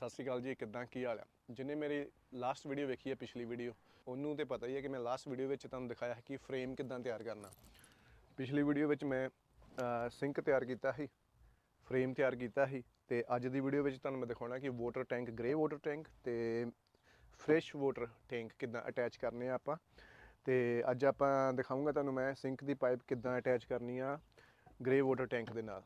ਸਤਿ ਸ਼੍ਰੀ ਅਕਾਲ ਜੀ, ਕਿੱਦਾਂ, ਕੀ ਹਾਲ ਆ? ਜਿਹਨੇ ਮੇਰੀ ਲਾਸਟ ਵੀਡੀਓ ਵੇਖੀ ਹੈ, ਪਿਛਲੀ ਵੀਡੀਓ ਉਹਨੂੰ ਤੇ ਪਤਾ ਹੀ ਹੈ ਕਿ ਮੈਂ ਲਾਸਟ ਵੀਡੀਓ ਵਿੱਚ ਤੁਹਾਨੂੰ ਦਿਖਾਇਆ ਹੈ ਕਿ ਫਰੇਮ ਕਿੱਦਾਂ ਤਿਆਰ ਕਰਨਾ। ਪਿਛਲੀ ਵੀਡੀਓ ਵਿੱਚ ਮੈਂ ਸਿੰਕ ਤਿਆਰ ਕੀਤਾ ਸੀ ਫਰੇਮ ਤਿਆਰ ਕੀਤਾ ਸੀ, ਤੇ ਅੱਜ ਦੀ ਵੀਡੀਓ ਵਿੱਚ ਤੁਹਾਨੂੰ ਮੈਂ ਦਿਖਾਉਣਾ ਕਿ water tank grey water tank ਤੇ ਫਰੈਸ਼ ਵਾਟਰ ਟੈਂਕ ਕਿੱਦਾਂ ਅਟੈਚ ਕਰਨੇ ਆ ਆਪਾਂ। ਤੇ ਅੱਜ ਆਪਾਂ ਦਿਖਾਉਂਗਾ ਤੁਹਾਨੂੰ ਮੈਂ ਸਿੰਕ ਦੀ ਪਾਈਪ ਕਿੱਦਾਂ ਅਟੈਚ ਕਰਨੀ ਆ ਗ੍ਰੇ ਵਾਟਰ ਟੈਂਕ ਦੇ ਨਾਲ।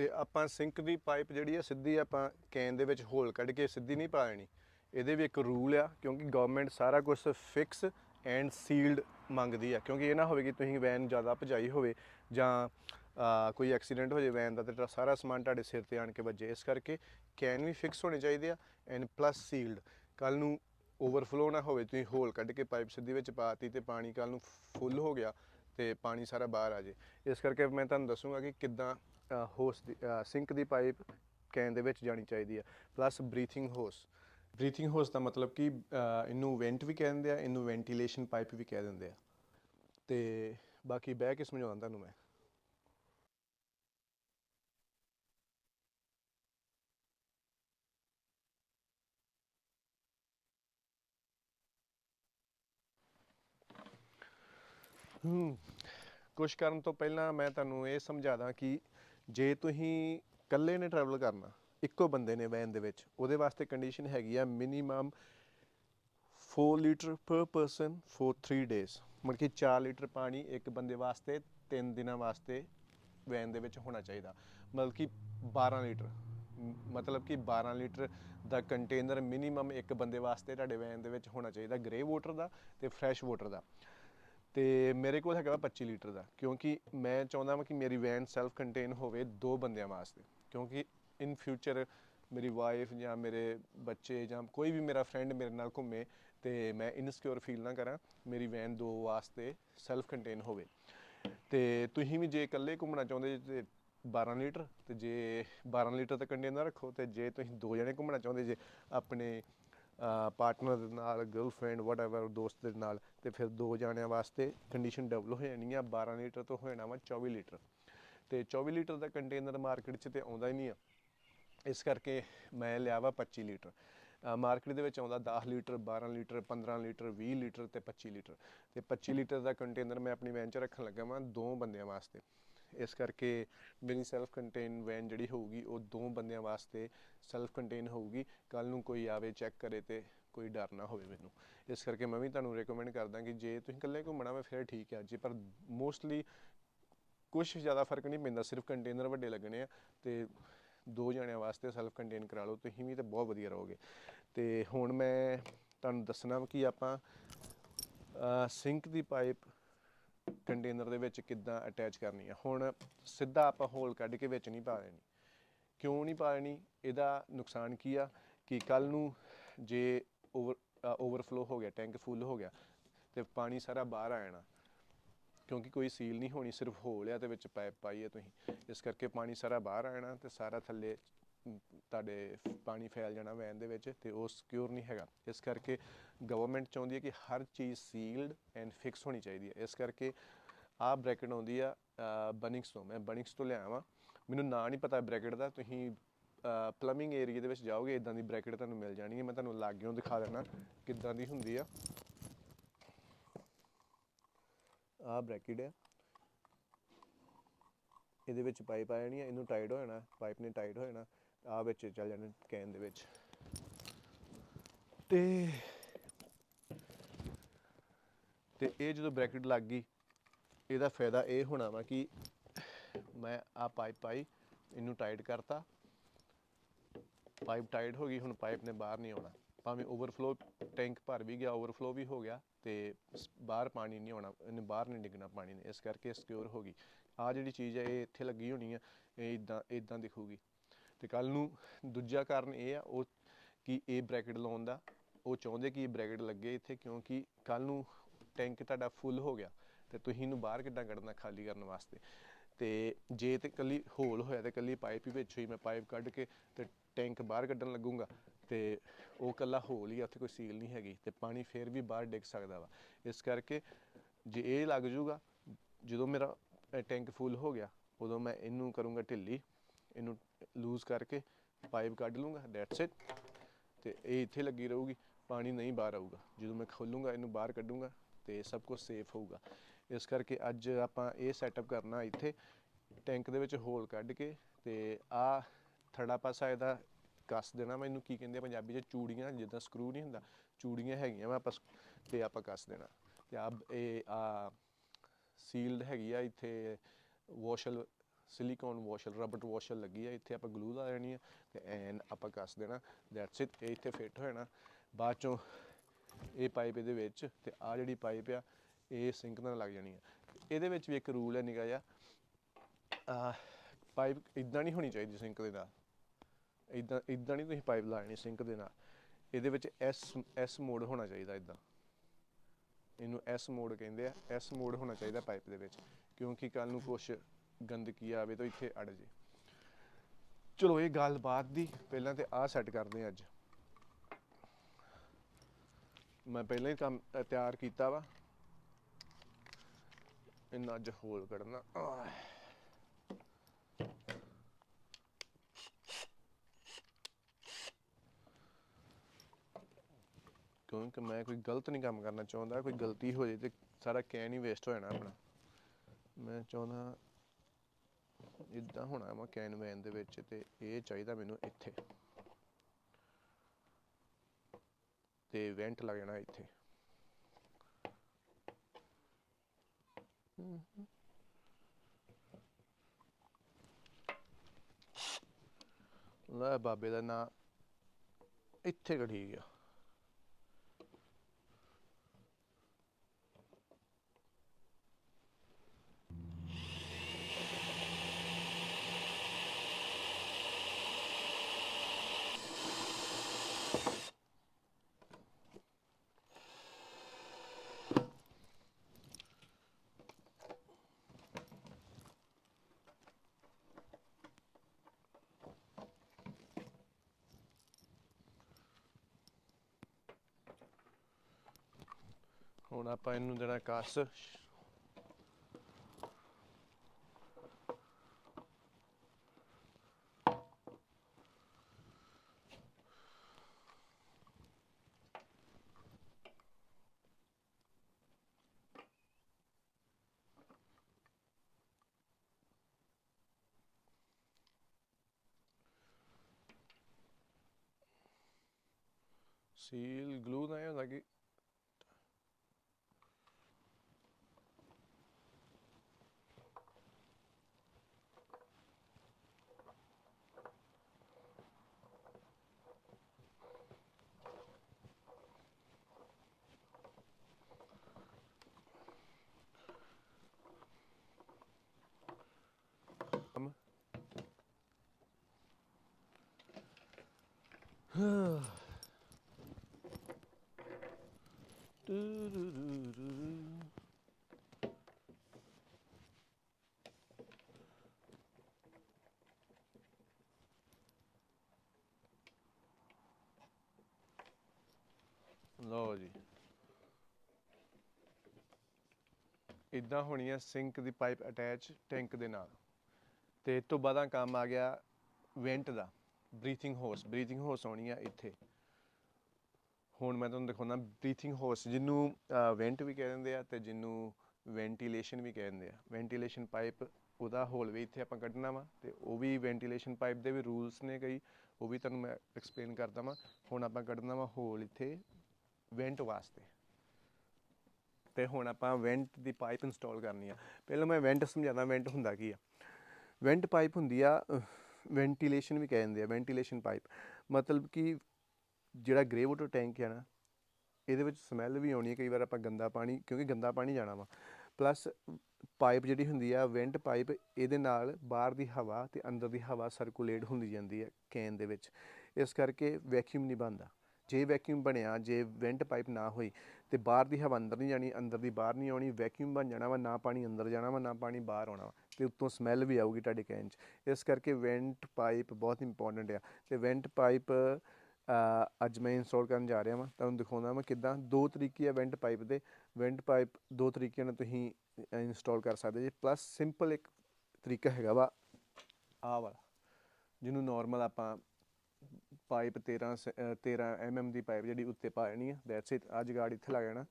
ਤੇ ਆਪਾਂ ਸਿੰਕ ਦੀ ਪਾਈਪ ਜਿਹੜੀ ਆ ਸਿੱਧੀ ਆਪਾਂ ਕੈਨ ਦੇ ਵਿੱਚ ਹੋਲ ਕੱਢ ਕੇ ਸਿੱਧੀ ਨਹੀਂ ਪਾ ਲੈਣੀ। ਇਹਦੇ ਵੀ ਇੱਕ ਰੂਲ ਆ, ਕਿਉਂਕਿ ਗਵਰਨਮੈਂਟ ਸਾਰਾ ਕੁਝ ਫਿਕਸ ਐਂਡ ਸੀਲਡ ਮੰਗਦੀ ਆ। ਕਿਉਂਕਿ ਇਹ ਨਾ ਹੋਵੇ ਕਿ ਤੁਸੀਂ ਵੈਨ ਜ਼ਿਆਦਾ ਭਜਾਈ ਹੋਵੇ ਜਾਂ ਕੋਈ ਐਕਸੀਡੈਂਟ ਹੋ ਜਾਵੇ ਵੈਨ ਦਾ ਤੇ ਸਾਰਾ ਸਮਾਨ ਤੁਹਾਡੇ ਸਿਰ ਤੇ ਆਣ ਕੇ ਵੱਜੇ। ਇਸ ਕਰਕੇ ਕੈਨ ਵੀ ਫਿਕਸ ਹੋਣੇ ਚਾਹੀਦੇ ਆ ਐਂਡ ਪਲੱਸ ਸੀਲਡ ਕੱਲ ਨੂੰ ਓਵਰਫਲੋ ਨਾ ਹੋਵੇ, ਤੁਸੀਂ ਹੋਲ ਕੱਢ ਕੇ ਪਾਈਪ ਸਿੱਧੀ ਵਿੱਚ ਪਾਤੀ ਤੇ ਪਾਣੀ ਕੱਲ ਨੂੰ ਫੁੱਲ ਹੋ ਗਿਆ ਤੇ ਪਾਣੀ ਸਾਰਾ ਬਾਹਰ ਆ ਜੇ। ਇਸ ਕਰਕੇ ਮੈਂ ਤੁਹਾਨੂੰ ਦੱਸੂਗਾ ਕਿ ਕਿੱਦਾਂ ਹੋਸ ਦੀ ਸਿੰਕ ਦੀ ਪਾਈਪ ਕੈਨ ਦੇ ਵਿੱਚ ਜਾਣੀ ਚਾਹੀਦੀ ਹੈ plus breathing hose breathing hose ਦਾ ਮਤਲਬ ਕਿ ਇਹਨੂੰ ਵੈਂਟ ਵੀ ਕਹਿ ਦਿੰਦੇ ਆ, ਇਹਨੂੰ ਵੈਂਟੀਲੇਸ਼ਨ ਪਾਈਪ ਵੀ ਕਹਿ ਦਿੰਦੇ ਆ। ਤੇ ਬਾਕੀ ਬਹਿ ਕੇ ਸਮਝਾਉਂਦਾ ਤੁਹਾਨੂੰ ਮੈਂ। ਹੂੰ। ਕੁਛ ਕਰਨ ਤੋਂ ਪਹਿਲਾਂ ਮੈਂ ਤੁਹਾਨੂੰ ਇਹ ਸਮਝਾ ਦਾਂ ਕਿ ਜੇ ਤੁਸੀਂ ਇਕੱਲੇ ਨੇ ਟਰੈਵਲ ਕਰਨਾ, ਇੱਕੋ ਬੰਦੇ ਨੇ ਵੈਨ ਦੇ ਵਿੱਚ, ਉਹਦੇ ਵਾਸਤੇ ਕੰਡੀਸ਼ਨ ਹੈਗੀ ਆ minimum 4 litre per person for 3 days ਮਤਲਬ ਕਿ 4 ਲੀਟਰ ਪਾਣੀ ਇੱਕ ਬੰਦੇ ਵਾਸਤੇ 3 ਦਿਨਾਂ ਵਾਸਤੇ ਵੈਨ ਦੇ ਵਿੱਚ ਹੋਣਾ ਚਾਹੀਦਾ। ਮਤਲਬ ਕਿ 12 ਲੀਟਰ ਮਤਲਬ ਕਿ 12 ਲੀਟਰ ਦਾ ਕੰਟੇਨਰ ਮਿਨੀਮਮ ਇੱਕ ਬੰਦੇ ਵਾਸਤੇ ਤੁਹਾਡੇ ਵੈਨ ਦੇ ਵਿੱਚ ਹੋਣਾ ਚਾਹੀਦਾ ਗ੍ਰੇ ਵਾਟਰ ਦਾ ਤੇ ਫਰੈਸ਼ ਵਾਟਰ ਦਾ। ਤੇ ਮੇਰੇ ਕੋਲ ਹੈਗਾ ਵਾ 25 ਲੀਟਰ ਦਾ, ਕਿਉਂਕਿ ਮੈਂ ਚਾਹੁੰਦਾ ਹਾਂ ਕਿ ਮੇਰੀ ਵੈਨ ਸੈਲਫ ਕੰਟੇਨ ਹੋਵੇ ਦੋ ਬੰਦਿਆਂ ਵਾਸਤੇ। ਕਿਉਂਕਿ ਇਨ ਫਿਊਚਰ ਮੇਰੀ ਵਾਈਫ ਜਾਂ ਮੇਰੇ ਬੱਚੇ ਜਾਂ ਕੋਈ ਵੀ ਮੇਰਾ ਫਰੈਂਡ ਮੇਰੇ ਨਾਲ ਘੁੰਮੇ ਤੇ ਮੈਂ ਇਨਸਿਕਿਉਰ ਫੀਲ ਨਾ ਕਰਾਂ, ਮੇਰੀ ਵੈਨ ਦੋ ਵਾਸਤੇ ਸੈਲਫ ਕੰਟੇਨ ਹੋਵੇ। ਤੇ ਤੁਸੀਂ ਵੀ ਜੇ ਇਕੱਲੇ ਘੁੰਮਣਾ ਚਾਹੁੰਦੇ ਜੇ ਤੇ 12 ਲੀਟਰ, ਤੇ ਜੇ 12 ਲੀਟਰ ਦਾ ਕੰਟੇਨਰ ਰੱਖੋ ਤੇ ਜੇ ਤੁਸੀਂ ਦੋ ਜਣੇ ਘੁੰਮਣਾ ਚਾਹੁੰਦੇ ਜੇ, ਆਪਣੇ ਪਾਰਟਨਰ ਦੇ ਨਾਲ ਗਰਲਫ੍ਰੈਂਡ ਵਟਐਵਰ ਦੋਸਤ ਦੇ ਨਾਲ, ਤੇ ਫਿਰ ਦੋ ਜਾਣਿਆਂ ਵਾਸਤੇ ਕੰਡੀਸ਼ਨ ਡਬਲ ਹੋ ਜਾਣੀ ਆ। 12 ਲੀਟਰ ਤੋਂ ਹੋ ਜਾਣਾ ਵਾ 24 ਲੀਟਰ। ਤੇ 24 ਲੀਟਰ ਦਾ ਕੰਟੇਨਰ ਮਾਰਕੀਟ 'ਚ ਤੇ ਆਉਂਦਾ ਹੀ ਨਹੀਂ ਆ। ਇਸ ਕਰਕੇ ਮੈਂ ਲਿਆ ਵਾ 25 ਲੀਟਰ। ਮਾਰਕੀਟ ਦੇ ਵਿੱਚ ਆਉਂਦਾ 10 ਲੀਟਰ 12 ਲੀਟਰ 15 ਲੀਟਰ 20 ਲੀਟਰ ਤੇ 25 ਲੀਟਰ। ਤੇ 25 ਲੀਟਰ ਦਾ ਕੰਟੇਨਰ ਮੈਂ ਆਪਣੀ ਵੈਨ 'ਚ ਰੱਖਣ ਲੱਗਾ ਵਾਂ ਦੋ ਬੰਦਿਆਂ ਵਾਸਤੇ। ਇਸ ਕਰਕੇ ਮੇਰੀ ਸੈਲਫ ਕੰਟੇਨ ਵੈਨ ਜਿਹੜੀ ਹੋਊਗੀ, ਉਹ ਦੋ ਬੰਦਿਆਂ ਵਾਸਤੇ ਸੈਲਫ ਕੰਟੇਨ ਹੋਊਗੀ। ਕੱਲ ਨੂੰ ਕੋਈ ਆਵੇ ਚੈੱਕ ਕਰੇ ਤੇ ਕੋਈ ਡਰ ਨਾ ਹੋਵੇ ਮੈਨੂੰ। ਇਸ ਕਰਕੇ ਮੈਂ ਵੀ ਤੁਹਾਨੂੰ ਰეკਮੈਂਡ ਕਰਦਾ ਕਿ ਜੇ ਤੁਸੀਂ ਇਕੱਲੇ ਘੁੰਮਣਾ ਵਾ, ਫਿਰ ਠੀਕ ਹੈ ਜੇ। ਪਰ ਮੋਸਟਲੀ ਕੁਝ ਜ਼ਿਆਦਾ ਫ਼ਰਕ ਨਹੀਂ ਪੈਂਦਾ, ਸਿਰਫ ਕੰਟੇਨਰ ਵੱਡੇ ਲੱਗਣੇ ਆ ਤੇ ਦੋ ਜਣਿਆਂ ਵਾਸਤੇ ਸੈਲਫ ਕੰਟੇਨ ਕਰਾ ਲਓ, ਤੁਸੀਂ ਵੀ ਤੇ ਬਹੁਤ ਵਧੀਆ ਰਹੋਗੇ। ਤੇ ਹੁਣ ਮੈਂ ਤੁਹਾਨੂੰ ਦੱਸਣਾ ਕਿ ਆਪਾਂ ਸਿੰਕ ਦੀ ਪਾਈਪ ਕੰਟੇਨਰ ਦੇ ਵਿੱਚ ਕਿੱਦਾਂ ਅਟੈਚ ਕਰਨੀ ਆ। ਹੁਣ ਸਿੱਧਾ ਆਪਾਂ ਹੋਲ ਕੱਢ ਕੇ ਵਿੱਚ ਨਹੀਂ ਪਾ ਦੇਣੀ। ਕਿਉਂ ਨਹੀਂ ਪਾ ਦੇਣੀ? ਇਹਦਾ ਨੁਕਸਾਨ ਕੀ ਆ ਕਿ ਕੱਲ ਨੂੰ ਜੇ ਓਵਰ ਓਵਰਫਲੋ ਹੋ ਗਿਆ, ਟੈਂਕ ਫੁੱਲ ਹੋ ਗਿਆ ਤੇ ਪਾਣੀ ਸਾਰਾ ਬਾਹਰ ਆ ਜਾਣਾ। ਕਿਉਂਕਿ ਕੋਈ ਸੀਲ ਨਹੀਂ ਹੋਣੀ, ਸਿਰਫ ਹੋਲ ਆ ਤੇ ਵਿੱਚ ਪਾਈਪ ਪਾਈ ਹੈ ਤੁਸੀਂ। ਇਸ ਕਰਕੇ ਪਾਣੀ ਸਾਰਾ ਬਾਹਰ ਆ ਜਾਣਾ ਤੇ ਸਾਰਾ ਥੱਲੇ ਤੁਹਾਡੇ ਪਾਣੀ ਫੈਲ ਜਾਣਾ ਵੈਨ ਦੇ ਵਿੱਚ ਤੇ ਉਹ ਸਿਕਿਉਰ ਨਹੀਂ ਹੈਗਾ। ਇਸ ਕਰਕੇ ਗਵਰਨਮੈਂਟ ਚਾਹੁੰਦੀ ਹੈ ਕਿ ਹਰ ਚੀਜ਼ ਸੀਲਡ ਐਂਡ ਫਿਕਸ ਹੋਣੀ ਚਾਹੀਦੀ ਹੈ। ਇਸ ਕਰਕੇ ਆਹ ਬ੍ਰੈਕਟ ਆਉਂਦੀ ਆ ਬਨਿੰਗਸ ਤੋਂ। ਮੈਂ ਬਨਿੰਗਸ ਤੋਂ ਲਿਆ ਵਾਂ। ਮੈਨੂੰ ਨਾਂ ਨਹੀਂ ਪਤਾ ਬ੍ਰੈਕਟ ਦਾ। ਤੁਸੀਂ ਪਲੰਬਿੰਗ ਏਰੀਆ ਦੇ ਵਿੱਚ ਜਾਓਗੇ ਇਦਾਂ ਦੀ ਬ੍ਰੈਕਟ ਤੁਹਾਨੂੰ ਮਿਲ ਜਾਣੀ ਹੈ। ਮੈਂ ਤੁਹਾਨੂੰ ਲਾਗਿਓਂ ਦਿਖਾ ਦੇਣਾ ਕਿੱਦਾਂ ਦੀ ਹੁੰਦੀ ਆ। ਆਹ ਬ੍ਰੈਕਟ ਆ। ਇਹਦੇ ਵਿੱਚ ਪਾਈਪ ਆ ਜਾਣੀ ਆ। ਇਹਨੂੰ ਟਾਈਟ ਹੋ ਜਾਣਾ। ਪਾਈਪ ਨੇ ਟਾਈਟ ਹੋ ਜਾਣਾ। ਆ ਵਿੱਚ ਚੱਲ ਜਾਣਾ ਕੈਨ ਦੇ ਵਿੱਚ। ਤੇ ਤੇ ਇਹ ਜਦੋਂ ਬ੍ਰੈਕਟ ਲੱਗ ਗਈ, ਇਹਦਾ ਫਾਇਦਾ ਇਹ ਹੋਣਾ ਵਾ ਕਿ ਮੈਂ ਆ ਪਾਈਪ ਪਾਈ, ਇਹਨੂੰ ਟਾਈਟ ਕਰਤਾ। ਪਾਈਪ ਟਾਈਟ ਹੋ ਗਈ, ਹੁਣ ਪਾਈਪ ਨੇ ਬਾਹਰ ਨਹੀਂ ਆਉਣਾ। ਭਾਵੇਂ ਓਵਰਫਲੋ ਟੈਂਕ ਭਰ ਵੀ ਗਿਆ, ਓਵਰਫਲੋ ਵੀ ਹੋ ਗਿਆ, ਤੇ ਬਾਹਰ ਪਾਣੀ ਨਹੀਂ ਆਉਣਾ, ਇਹਨੇ ਬਾਹਰ ਨਹੀਂ ਡਿੱਗਣਾ ਪਾਣੀ ਨੇ, ਇਸ ਕਰਕੇ ਸਿਕਿਉਰ ਹੋ ਗਈ। ਆ ਜਿਹੜੀ ਚੀਜ਼ ਹੈ, ਇਹ ਇੱਥੇ ਲੱਗੀ ਹੋਣੀ ਆ, ਇਹ ਇਦਾਂ ਇਦਾਂ ਦਿਖੂਗੀ। ਤੇ ਕੱਲ ਨੂੰ ਦੂਜਾ ਕਾਰਨ ਇਹ ਆ, ਉਹ ਕਿ ਇਹ ਬ੍ਰੈਕਟ ਲਾਉਣ ਦਾ, ਉਹ ਚਾਹੁੰਦੇ ਕਿ ਇਹ ਬ੍ਰੈਕਟ ਲੱਗੇ ਇੱਥੇ, ਕਿਉਂਕਿ ਕੱਲ ਨੂੰ ਟੈਂਕ ਤੁਹਾਡਾ ਫੁੱਲ ਹੋ ਗਿਆ ਤੇ ਤੁਸੀਂ ਇਹਨੂੰ ਬਾਹਰ ਕਿੱਦਾਂ ਕੱਢਣਾ ਖਾਲੀ ਕਰਨ ਵਾਸਤੇ? ਤੇ ਜੇ ਤੇ ਕੱਲੀ ਹੋਲ ਹੋਇਆ ਤੇ ਕੱਲੀ ਪਾਈਪ ਹੀ ਵਿੱਚ ਹੋਈ, ਮੈਂ ਪਾਈਪ ਕੱਢ ਕੇ ਤੇ ਟੈਂਕ ਬਾਹਰ ਕੱਢਣ ਲੱਗੂੰਗਾ ਤੇ ਉਹ ਕੱਲਾ ਹੋਲ ਹੀ ਆ, ਉੱਥੇ ਕੋਈ ਸੀਲ ਨਹੀਂ ਹੈਗੀ ਤੇ ਪਾਣੀ ਫੇਰ ਵੀ ਬਾਹਰ ਡਿੱਗ ਸਕਦਾ ਵਾ। ਇਸ ਕਰਕੇ ਜੇ ਇਹ ਲੱਗ ਜੂਗਾ ਜਦੋਂ ਮੇਰਾ ਟੈਂਕ ਫੁੱਲ ਹੋ ਗਿਆ, ਉਦੋਂ ਮੈਂ ਇਹਨੂੰ ਕਰੂੰਗਾ ਢਿੱਲੀ, ਇਹਨੂੰ ਲੂਜ਼ ਕਰਕੇ ਪਾਈਪ ਕੱਢ ਲੂੰਗਾ ਦੈਟਸ ਇਟ ਤੇ ਇਹ ਇੱਥੇ ਲੱਗੀ ਰਹੂਗੀ, ਪਾਣੀ ਨਹੀਂ ਬਾਹਰ ਆਊਗਾ। ਜਦੋਂ ਮੈਂ ਖੋਲੂੰਗਾ, ਇਹਨੂੰ ਬਾਹਰ ਕੱਢੂੰਗਾ ਤੇ ਸਭ ਕੁਝ ਸੇਫ ਹੋਊਗਾ। ਇਸ ਕਰਕੇ ਅੱਜ ਆਪਾਂ ਇਹ ਸੈਟਅਪ ਕਰਨਾ ਇੱਥੇ। ਟੈਂਕ ਦੇ ਵਿੱਚ ਹੋਲ ਕੱਢ ਕੇ ਤੇ ਆ ਥੜਾ ਪਾਸਾ ਇਹਦਾ ਕੱਸ ਦੇਣਾ ਮੈਨੂੰ ਕੀ ਕਹਿੰਦੇ ਆ ਪੰਜਾਬੀ 'ਚ? ਚੂੜੀਆਂ, ਜਿੱਦਾਂ ਸਕਰੂ ਨਹੀਂ ਹੁੰਦਾ। ਚੂੜੀਆਂ ਹੈਗੀਆਂ ਵਾ ਆਪਾਂ ਸ- ਤੇ ਆਪਾਂ ਕੱਸ ਦੇਣਾ। ਤੇ ਆ ਇਹ ਆ ਸੀਲਡ ਹੈਗੀ ਆ ਇੱਥੇ ਵਾਸ਼ਲ ਸਿਲੀਕੋਨ ਵਾਸ਼ਲ ਰਬਰ ਵਾਸ਼ਲ ਲੱਗੀ ਆ। ਇੱਥੇ ਆਪਾਂ ਗਲੂ ਲਾ ਦੇਣੀ ਆ ਤੇ ਐਨ ਆਪਾਂ ਕੱਸ ਦੇਣਾ। ਦੈਟਸ ਇਟ ਇਹ ਇੱਥੇ ਫਿੱਟ ਹੋ ਜਾਣਾ। ਬਾਅਦ ਚੋਂ ਇਹ ਪਾਈਪ ਇਹਦੇ ਵਿੱਚ ਤੇ ਆ ਜਿਹੜੀ ਪਾਈਪ ਆ, ਇਹ ਸਿੰਕ ਨਾਲ ਲੱਗ ਜਾਣੀ ਆ। ਇਹਦੇ ਵਿੱਚ ਵੀ ਇੱਕ ਰੂਲ ਹੈ ਨਿਕਾ ਜਿਹਾ। ਪਾਈਪ ਇਦਾਂ ਨਹੀਂ ਹੋਣੀ ਚਾਹੀਦੀ ਸਿੰਕ ਦੇ ਨਾਲ। ਇਦਾਂ ਇਦਾਂ ਨਹੀਂ ਤੁਸੀਂ ਪਾਈਪ ਲਾਣੀ ਸਿੰਕ ਦੇ ਨਾਲ। ਇਹਦੇ ਵਿੱਚ ਐਸ ਐਸ ਮੋਡ ਹੋਣਾ ਚਾਹੀਦਾ ਇਦਾਂ ਇਹਨੂੰ ਐਸ ਮੋਡ ਕਹਿੰਦੇ ਆ। ਐਸ ਮੋਡ ਹੋਣਾ ਚਾਹੀਦਾ ਪਾਈਪ ਦੇ ਵਿੱਚ, ਕਿਉਂਕਿ ਕੱਲ ਨੂੰ ਕੁਛ ਗੰਦਗੀ ਆਵੇ ਤਾਂ ਇੱਥੇ ਅੜ ਜੇ। ਚਲੋ, ਇਹ ਗੱਲਬਾਤ ਦੀ ਪਹਿਲਾਂ ਤੇ ਆਹ ਸੈੱਟ ਕਰਦੇ ਆ ਅੱਜ। ਮੈਂ ਪਹਿਲਾਂ ਹੀ ਕੰਮ ਤਿਆਰ ਕੀਤਾ ਵਾ। ਇਹਨਾਂ ਅੱਜ ਹੋਲ ਕੱਢਣਾ। ਕਿਉਂਕਿ ਮੈਂ ਕੋਈ ਗਲਤ ਨਹੀਂ ਕੰਮ ਕਰਨਾ ਚਾਹੁੰਦਾ, ਕੋਈ ਗਲਤੀ ਹੋ ਜੇ ਤੇ ਸਾਰਾ ਕੈਨ ਹੀ ਵੇਸਟ ਹੋ ਜਾਣਾ ਆਪਣਾ। ਮੈਂ ਚਾਹੁੰਦਾ ਇਦਾਂ ਹੋਣਾ ਵਾ ਕੈਨ ਵੈਨ ਦੇ ਵਿੱਚ ਤੇ ਇਹ ਚਾਹੀਦਾ ਮੈਨੂੰ ਇੱਥੇ। ਤੇ ਵੈਂਟ ਲੱਗ ਜਾਣਾ ਇੱਥੇ। ਲੈ ਬਾਬੇ ਦਾ ਨਾਂ ਇੱਥੇ ਕੁ ਠੀਕ ਆ ਹੁਣ ਆਪਾਂ ਇਹਨੂੰ ਦੇਣਾ ਕਸ ਸੀਲ ਗਲੂ ਦਾ ਇਹ ਹੁੰਦਾ ਲਓ ਜੀ। ਇਦਾਂ ਹੋਣੀ ਹੈ ਸਿੰਕ ਦੀ ਪਾਈਪ ਅਟੈਚ ਟੈਂਕ ਦੇ ਨਾਲ। ਤੇ ਇਸ ਤੋਂ ਬਾਅਦਾਂ ਕੰਮ ਆ ਗਿਆ ਵੈਂਟ ਦਾ। ਬਰੀਥਿੰਗ ਹੋਸ ਬਰੀਥਿੰਗ ਹੋਸ ਆਉਣੀ ਆ ਇੱਥੇ। ਹੁਣ ਮੈਂ ਤੁਹਾਨੂੰ ਦਿਖਾਉਣਾ ਬਰੀਥਿੰਗ ਹੋਸ ਜਿਹਨੂੰ ਵੈਂਟ ਵੀ ਕਹਿ ਦਿੰਦੇ ਆ ਤੇ ਜਿਹਨੂੰ ਵੈਂਟੀਲੇਸ਼ਨ ਵੀ ਕਹਿ ਦਿੰਦੇ ਆ। ਵੈਂਟੀਲੇਸ਼ਨ ਪਾਈਪ ਉਹਦਾ ਹੋਲ ਵੀ ਇੱਥੇ ਆਪਾਂ ਕੱਢਣਾ ਵਾ ਤੇ ਉਹ ਵੀ ਵੈਂਟੀਲੇਸ਼ਨ ਪਾਈਪ ਦੇ ਵੀ ਰੂਲਸ ਨੇ ਕਈ, ਉਹ ਵੀ ਤੁਹਾਨੂੰ ਮੈਂ ਐਕਸਪਲੇਨ ਕਰਦਾ ਵਾਂ। ਹੁਣ ਆਪਾਂ ਕੱਢਣਾ ਵਾ ਹੋਲ ਇੱਥੇ ਵੈਂਟ ਵਾਸਤੇ। ਤੇ ਹੁਣ ਆਪਾਂ ਵੈਂਟ ਦੀ ਪਾਈਪ ਇੰਸਟਾਲ ਕਰਨੀ ਆ। ਪਹਿਲਾਂ ਮੈਂ ਵੈਂਟ ਸਮਝਾਉਂਦਾ ਵੈਂਟ ਹੁੰਦਾ ਕੀ ਆ? ਵੈਂਟ ਪਾਈਪ ਹੁੰਦੀ ਆ ਵੈਂਟੀਲੇਸ਼ਨ ਵੀ ਕਹਿ ਕਹਿੰਦੇ ਆ, ਵੈਂਟੀਲੇਸ਼ਨ ਪਾਈਪ। ਮਤਲਬ ਕਿ ਜਿਹੜਾ ਗ੍ਰੇ ਵਾਟਰ ਟੈਂਕ ਹੈ ਨਾ, ਇਹਦੇ ਵਿੱਚ ਸਮੈਲ ਵੀ ਆਉਣੀ ਹੈ ਕਈ ਵਾਰ ਆਪਾਂ ਗੰਦਾ ਪਾਣੀ, ਕਿਉਂਕਿ ਗੰਦਾ ਪਾਣੀ ਜਾਣਾ ਵਾ। ਪਲੱਸ ਪਾਈਪ ਜਿਹੜੀ ਹੁੰਦੀ ਆ ਵੈਂਟ ਪਾਈਪ ਇਹਦੇ ਨਾਲ ਬਾਹਰ ਦੀ ਹਵਾ ਤੇ ਅੰਦਰ ਦੀ ਹਵਾ ਸਰਕੂਲੇਟ ਹੁੰਦੀ ਜਾਂਦੀ ਹੈ ਕੈਨ ਦੇ ਵਿੱਚ। ਇਸ ਕਰਕੇ ਵੈਕਿਊਮ ਨਹੀਂ ਬਣਦਾ। ਜੇ ਵੈਕਿਊਮ ਬਣਿਆ, ਜੇ ਵੈਂਟ ਪਾਈਪ ਨਾ ਹੋਈ, ਤੇ ਬਾਹਰ ਦੀ ਹਵਾ ਅੰਦਰ ਨਹੀਂ ਜਾਣੀ, ਅੰਦਰ ਦੀ ਬਾਹਰ ਨਹੀਂ ਆਉਣੀ ਵੈਕਿਊਮ ਬਣ ਜਾਣਾ ਵਾ, ਨਾ ਪਾਣੀ ਅੰਦਰ ਜਾਣਾ ਵਾ, ਨਾ ਪਾਣੀ ਬਾਹਰ ਆਉਣਾ ਵਾ। ਤੇ ਉੱਤੋਂ ਸਮੈਲ ਵੀ ਆਊਗੀ ਤੁਹਾਡੇ ਕੈਨ 'ਚ। ਇਸ ਕਰਕੇ ਵੈਂਟ ਪਾਈਪ ਬਹੁਤ ਇੰਪੋਰਟੈਂਟ ਆ। ਤੇ ਵੈਂਟ ਪਾਈਪ ਅੱਜ ਮੈਂ ਇੰਸਟਾਲ ਕਰਨ ਜਾ ਰਿਹਾ ਵਾਂ ਤੁਹਾਨੂੰ ਦਿਖਾਉਂਦਾ ਮੈਂ ਕਿੱਦਾਂ। ਦੋ ਤਰੀਕੇ ਆ ਵੈਂਟ ਪਾਈਪ ਦੇ। ਵੈਂਟ ਪਾਈਪ ਦੋ ਤਰੀਕੇ ਨਾਲ ਤੁਸੀਂ ਇੰਸਟਾਲ ਕਰ ਸਕਦੇ ਜੀ। ਪਲੱਸ ਸਿੰਪਲ ਇੱਕ ਤਰੀਕਾ ਹੈਗਾ ਵਾ ਆ ਵਾਲਾ ਜਿਹਨੂੰ ਨਾਰਮਲ ਆਪਾਂ ਪਾਈਪ 13 ਸ- ਅ, 13 mm ਦੀ ਪਾਈਪ ਜਿਹੜੀ ਉੱਤੇ ਪਾ ਜਾਣੀ ਆ ਦੈਟਸ ਇਟ ਅੱਜ ਜਗਾੜ ਇੱਥੇ ਲਾ ਜਾਣਾ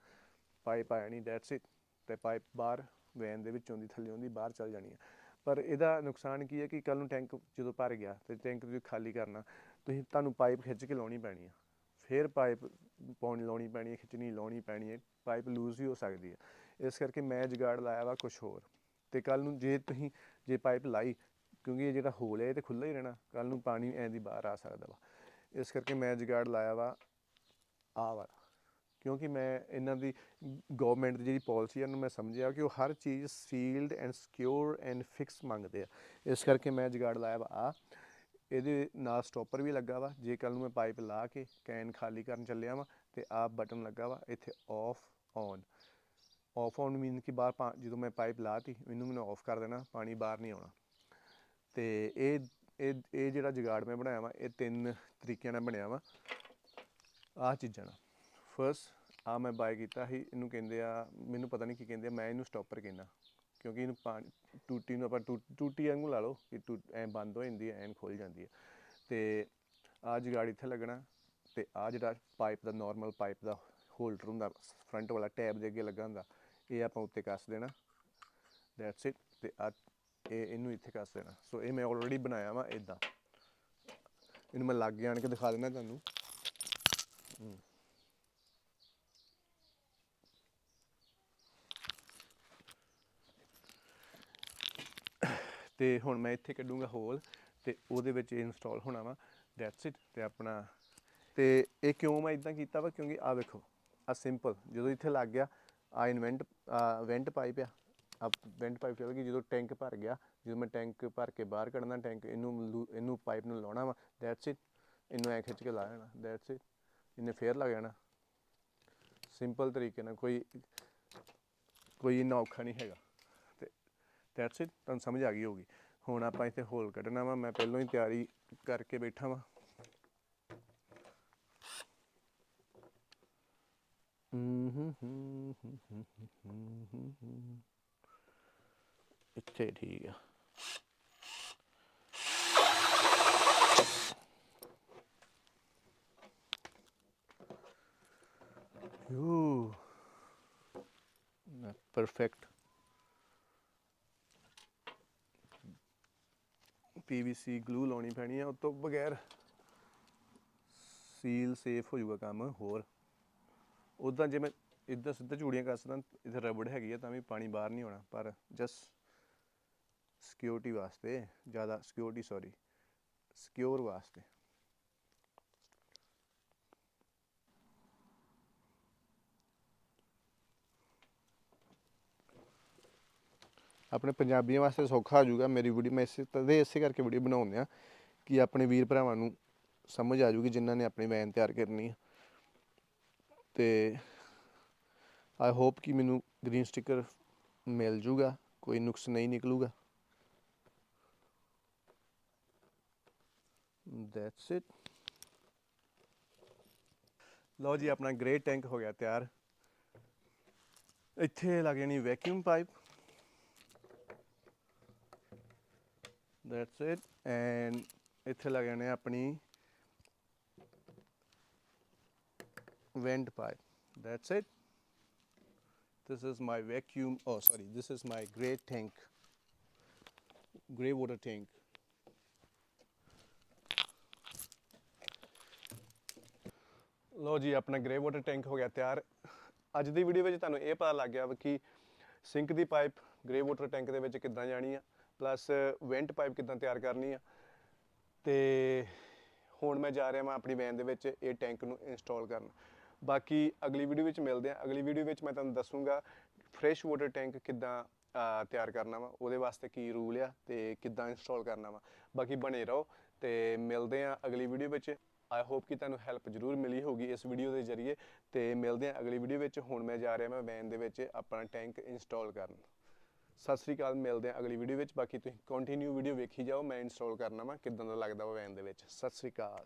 ਪਾਈਪ ਆ ਜਾਣੀ ਦੈਟਸ ਇਟ ਤੇ ਪਾਈਪ ਬਾਹਰ ਵੈਨ ਦੇ ਵਿੱਚੋਂ ਦੀ, ਥੱਲੇ ਆਉਂਦੀ ਬਾਹਰ ਚੱਲ ਜਾਣੀ ਆ। ਪਰ ਇਹਦਾ ਨੁਕਸਾਨ ਕੀ ਹੈ ਕਿ ਕੱਲ ਨੂੰ ਟੈਂਕ ਜਦੋਂ ਭਰ ਗਿਆ ਤੇ ਟੈਂਕ ਤੁਸੀਂ ਖਾਲੀ ਕਰਨਾ, ਤੁਸੀਂ ਤੁਹਾਨੂੰ ਪਾਈਪ ਖਿੱਚ ਕੇ ਲਾਉਣੀ ਪੈਣੀ ਆ। ਫਿਰ ਪਾਈਪ ਪਾਉਣੀ, ਲਾਉਣੀ ਪੈਣੀ ਹੈ, ਖਿੱਚਣੀ, ਲਾਉਣੀ ਪੈਣੀ ਹੈ, ਪਾਈਪ ਲੂਜ਼ ਵੀ ਹੋ ਸਕਦੀ ਹੈ। ਇਸ ਕਰਕੇ ਮੈਂ ਜਗਾੜ ਲਾਇਆ ਵਾ ਕੁਝ ਹੋਰ। ਤੇ ਕੱਲ ਨੂੰ ਜੇ ਤੁਸੀਂ, ਜੇ ਪਾਈਪ ਲਾਈ, ਕਿਉਂਕਿ ਇਹ ਜਿਹੜਾ ਹੋਲ ਹੈ, ਇਹ ਤੇ ਖੁੱਲ੍ਹਾ ਹੀ ਰਹਿਣਾ ਕੱਲ ਨੂੰ ਪਾਣੀ ਐਂ ਦੀ ਬਾਹਰ ਆ ਸਕਦਾ ਵਾ। ਇਸ ਕਰਕੇ ਮੈਂ ਜਗਾੜ ਲਾਇਆ ਵਾ ਆਹ ਵਾਲਾ ਕਿਉਂਕਿ ਮੈਂ ਇਹਨਾਂ ਦੀ ਗਵਰਨਮੈਂਟ ਦੀ ਜਿਹੜੀ ਪਾਲਿਸੀ ਹੈ ਉਹਨੂੰ ਮੈਂ ਸਮਝਿਆ ਕਿ ਉਹ ਹਰ ਚੀਜ਼ sealed and secure and fix ਮੰਗਦੇ ਆ। ਇਸ ਕਰਕੇ ਮੈਂ ਜਗਾੜ ਲਾਇਆ ਵਾ। ਆ, ਇਹਦੇ ਨਾਲ ਸਟਾਪਰ ਵੀ ਲੱਗਾ ਵਾ। ਜੇ ਕੱਲ ਨੂੰ ਮੈਂ ਪਾਈਪ ਲਾ ਕੇ ਕੈਨ ਖਾਲੀ ਕਰਨ ਚੱਲਿਆ ਵਾ, ਤੇ ਆ ਬਟਨ ਲੱਗਾ ਵਾ, ਇੱਥੇ off on off on mean ਕਿ ਬਾਹਰ ਪਾ- ਜਦੋਂ ਮੈਂ ਪਾਈਪ ਲਾਤੀ, ਇਹਨੂੰ ਮੈਨੂੰ ਆਫ ਕਰ ਦੇਣਾ, ਪਾਣੀ ਬਾਹਰ ਨਹੀਂ ਆਉਣਾ। ਤੇ ਇਹ ਇਹ ਇਹ ਜਿਹੜਾ ਜਗਾੜ ਮੈਂ ਬਣਾਇਆ ਵਾ, ਇਹ ਤਿੰਨ ਤਰੀਕਿਆਂ ਨਾਲ ਬਣਿਆ ਵਾ। ਆਹ ਚੀਜ਼ਾਂ ਨਾਲ। ਫਰਸਟ ਆ ਮੈਂ ਬਾਏ ਕੀਤਾ ਸੀ, ਇਹਨੂੰ ਕਹਿੰਦੇ ਆ, ਮੈਨੂੰ ਪਤਾ ਨਹੀਂ ਕੀ ਕਹਿੰਦੇ ਆ, ਮੈਂ ਇਹਨੂੰ ਸਟਾਪਰ ਕਹਿੰਦਾ। ਕਿਉਂਕਿ ਇਹਨੂੰ ਪਾਣੀ ਟੂਟੀ ਨੂੰ ਆਪਾਂ ਟੂ- ਟੂਟੀ ਵਾਂਗੂ ਲਾ ਲਓ ਕਿ ਟੂ, ਐ ਬੰਦ ਹੋ ਜਾਂਦੀ ਐ ਐਨ ਖੁੱਲ ਜਾਂਦੀ ਹੈ। ਤੇ ਆ ਜਗਾੜ ਇੱਥੇ ਲੱਗਣਾ, ਤੇ ਆ ਜਿਹੜਾ ਪਾਈਪ ਦਾ ਨਾਰਮਲ ਪਾਈਪ ਦਾ ਹੋਲਡਰ ਹੁੰਦਾ ਫਰੰਟ ਵਾਲਾ ਟੈਬ ਦੇ ਅੱਗੇ ਲੱਗਾ ਹੁੰਦਾ, ਇਹ ਆਪਾਂ ਉੱਤੇ ਕੱਸ ਦੇਣਾ। ਦੈਟਸ ਇਟ ਤੇ ਆ ਇਹ ਇਹਨੂੰ ਇੱਥੇ ਕੱਸ ਦੇਣਾ। ਸੋ ਇਹ ਮੈਂ ਆਲਰੇਡੀ ਬਣਾਇਆ ਵਾ ਇਦਾਂ ਇਹਨੂੰ ਮੈਂ ਲੱਗ ਆਣ ਕੇ ਦਿਖਾ ਦਿੰਦਾ ਤੁਹਾਨੂੰ। ਹਮ। ਤੇ ਹੁਣ ਮੈਂ ਇੱਥੇ ਕੱਢੂੰਗਾ ਹੋਲ ਤੇ ਉਹਦੇ ਵਿੱਚ ਇੰਸਟਾਲ ਹੋਣਾ ਵਾ। ਦੈਟਸ ਇਟ ਤੇ ਆਪਣਾ ਤੇ ਇਹ ਕਿਉਂ ਮੈਂ ਇਦਾਂ ਕੀਤਾ ਵਾ? ਕਿਉਂਕਿ ਆ ਵੇਖੋ ਆ ਸਿੰਪਲ ਜਦੋਂ ਇੱਥੇ ਲੱਗ ਗਿਆ ਆ ਇਨਵੈਂਟ ਵੈਂਟ ਪਾਈਪ ਆ। ਆ ਵੈਂਟ ਪਾਈਪ ਚੱਲ ਗਈ, ਜਦੋਂ ਟੈਂਕ ਭਰ ਗਿਆ, ਜਦੋਂ ਮੈਂ ਟੈਂਕ ਭਰ ਕੇ ਬਾਹਰ ਕੱਢਣਾ ਟੈਂਕ ਇਹਨੂੰ ਲੂ- ਇਹਨੂੰ ਪਾਈਪ ਨੂੰ ਲਾਉਣਾ ਵਾ। ਦੈਟਸ ਇਟ ਇਹਨੂੰ ਐ ਖਿੱਚ ਕੇ ਲਾ ਲੈਣਾ। ਦੈਟਸ ਇਟ ਇਹਨੇ ਫੇਰ ਲੱਗ ਜਾਣਾ। ਸਿੰਪਲ ਤਰੀਕੇ ਨਾਲ ਕੋਈ ਕੋਈ ਇੰਨਾ ਔਖਾ ਨਹੀਂ ਹੈਗਾ। ਦੈਟਸ ਇਟ ਤੁਹਾਨੂੰ ਸਮਝ ਆ ਗਈ ਹੋਗੀ ਹੁਣ ਆਪਾਂ ਇੱਥੇ ਹੋਲ ਕੱਢਣਾ ਵਾ। ਮੈਂ ਪਹਿਲਾਂ ਹੀ ਤਿਆਰੀ ਕਰਕੇ ਬੈਠਾ ਵਾਂ। ਇੱਥੇ ਠੀਕ ਆ। ਯੂ ਪਰਫੈਕਟ ਪੀਵੀਸੀ ਗਲੂ ਲਾਉਣੀ ਪੈਣੀ ਆ ਉਸ ਤੋਂ ਬਗੈਰ ਸੀਲ ਸੇਫ ਹੋ ਜਾਊਗਾ ਕੰਮ ਹੋਰ। ਉਦਾਂ ਜੇ ਮੈਂ ਇੱਦਾਂ ਸਿੱਧਾ ਚੂੜੀਆਂ ਸਕਦਾ ਇੱਥੇ ਰਬੜ ਹੈਗੀ ਆ, ਤਾਂ ਵੀ ਪਾਣੀ ਬਾਹਰ ਨਹੀਂ ਆਉਣਾ, ਪਰ ਜਸ ਸਿਕਿਉਰਿਟੀ ਵਾਸਤੇ, ਜ਼ਿਆਦਾ ਸਿਕਿਉਰਿਟੀ ਸੌਰੀ ਸਿਕਿਉਰ ਵਾਸਤੇ। ਆਪਣੇ ਪੰਜਾਬੀਆਂ ਵਾਸਤੇ ਸੌਖਾ ਹੋ ਜਾਊਗਾ ਮੇਰੀ ਵੀਡੀਓ ਮੈਂ ਇਸੇ ਤਦੇ ਇਸੇ ਕਰਕੇ ਵੀਡੀਓ ਬਣਾਉਂਦੇ ਆ ਕਿ ਆਪਣੇ ਵੀਰ ਭਰਾਵਾਂ ਨੂੰ ਸਮਝ ਆ ਜਾਊਗੀ ਜਿਨ੍ਹਾਂ ਨੇ ਆਪਣੀ ਵੈਨ ਤਿਆਰ ਕਰਨੀ ਆ। ਤੇ ਆਈ ਹੋਪ ਕਿ ਮੈਨੂੰ ਗ੍ਰੀਨ ਸਟicker ਮਿਲ ਜੂਗਾ ਕੋਈ ਨੁਕਸ ਨਹੀਂ ਨਿਕਲੂਗਾ। ਦੈਟਸ ਇਟ ਲਓ ਜੀ, ਆਪਣਾ ਗ੍ਰੇ ਟੈਂਕ ਹੋ ਗਿਆ ਤਿਆਰ। ਇੱਥੇ ਲੱਗ ਜਾਣੀ vacuum pipe that's it and ਇੱਥੇ ਲੱਗ ਆਪਣੀ vent pipe. That's it. This is my vacuum. Oh, sorry. This is my gray tank. Gray water tank. ਲੋ ਜੀ ਆਪਣਾ ਗ੍ਰੇ ਵਾਟਰ ਟੈਂਕ ਹੋ ਗਿਆ ਤਿਆਰ ਅੱਜ ਦੀ ਵੀਡੀਓ ਵਿੱਚ ਤੁਹਾਨੂੰ ਇਹ ਪਤਾ ਲੱਗ ਗਿਆ ਵਾ ਕਿ ਸਿੰਕ ਦੀ ਪਾਈਪ ਗ੍ਰੇ ਵਾਟਰ ਟੈਂਕ ਦੇ ਵਿੱਚ ਕਿੱਦਾਂ ਜਾਣੀ ਆ ਪਲੱਸ ਵੈਂਟ ਪਾਈਪ ਕਿੱਦਾਂ ਤਿਆਰ ਕਰਨੀ ਆ? ਤੇ ਹੁਣ ਮੈਂ ਜਾ ਰਿਹਾ ਮੈਂ ਆਪਣੀ ਵੈਨ ਦੇ ਵਿੱਚ ਇਹ ਟੈਂਕ ਨੂੰ ਇੰਸਟਾਲ ਕਰਨ। ਬਾਕੀ ਅਗਲੀ ਵੀਡੀਓ ਵਿੱਚ ਮਿਲਦੇ ਹਾਂ ਅਗਲੀ ਵੀਡੀਓ ਵਿੱਚ ਮੈਂ ਤੁਹਾਨੂੰ ਦੱਸੂਗਾ ਫਰੈਸ਼ ਵਾਟਰ ਟੈਂਕ ਕਿੱਦਾਂ ਤਿਆਰ ਕਰਨਾ ਵਾ, ਉਹਦੇ ਵਾਸਤੇ ਕੀ ਰੂਲ ਆ ਤੇ ਕਿੱਦਾਂ ਇੰਸਟਾਲ ਕਰਨਾ ਵਾ। ਬਾਕੀ ਬਣੇ ਰਹੋ ਤੇ ਮਿਲਦੇ ਹਾਂ ਅਗਲੀ ਵੀਡੀਓ ਵਿੱਚ। ਆਈ ਹੋਪ ਕਿ ਤੁਹਾਨੂੰ ਹੈਲਪ ਜ਼ਰੂਰ ਮਿਲੀ ਹੋਗੀ ਇਸ ਵੀਡੀਓ ਦੇ ਜ਼ਰੀਏ। ਤੇ ਮਿਲਦੇ ਹਾਂ ਅਗਲੀ ਵੀਡੀਓ ਵਿੱਚ। ਹੁਣ ਮੈਂ ਜਾ ਰਿਹਾ ਮੈਂ ਵੈਨ ਦੇ ਵਿੱਚ ਆਪਣਾ ਟੈਂਕ ਇੰਸਟਾਲ ਕਰਨ। ਸਤਿ ਸ੍ਰੀ ਅਕਾਲ, ਮਿਲਦੇ ਹਾਂ ਅਗਲੀ ਵੀਡੀਓ ਵਿੱਚ। ਬਾਕੀ ਤੁਸੀਂ ਕੰਟੀਨਿਊ ਵੀਡੀਓ ਵੇਖੀ ਜਾਓ, ਮੈਂ ਇੰਸਟਾਲ ਕਰਨਾ ਵਾ, ਕਿਦਾਂ ਦਾ ਲੱਗਦਾ ਵਾ ਵੈਨ ਦੇ ਵਿੱਚ। ਸਤਿ ਸ੍ਰੀ ਅਕਾਲ।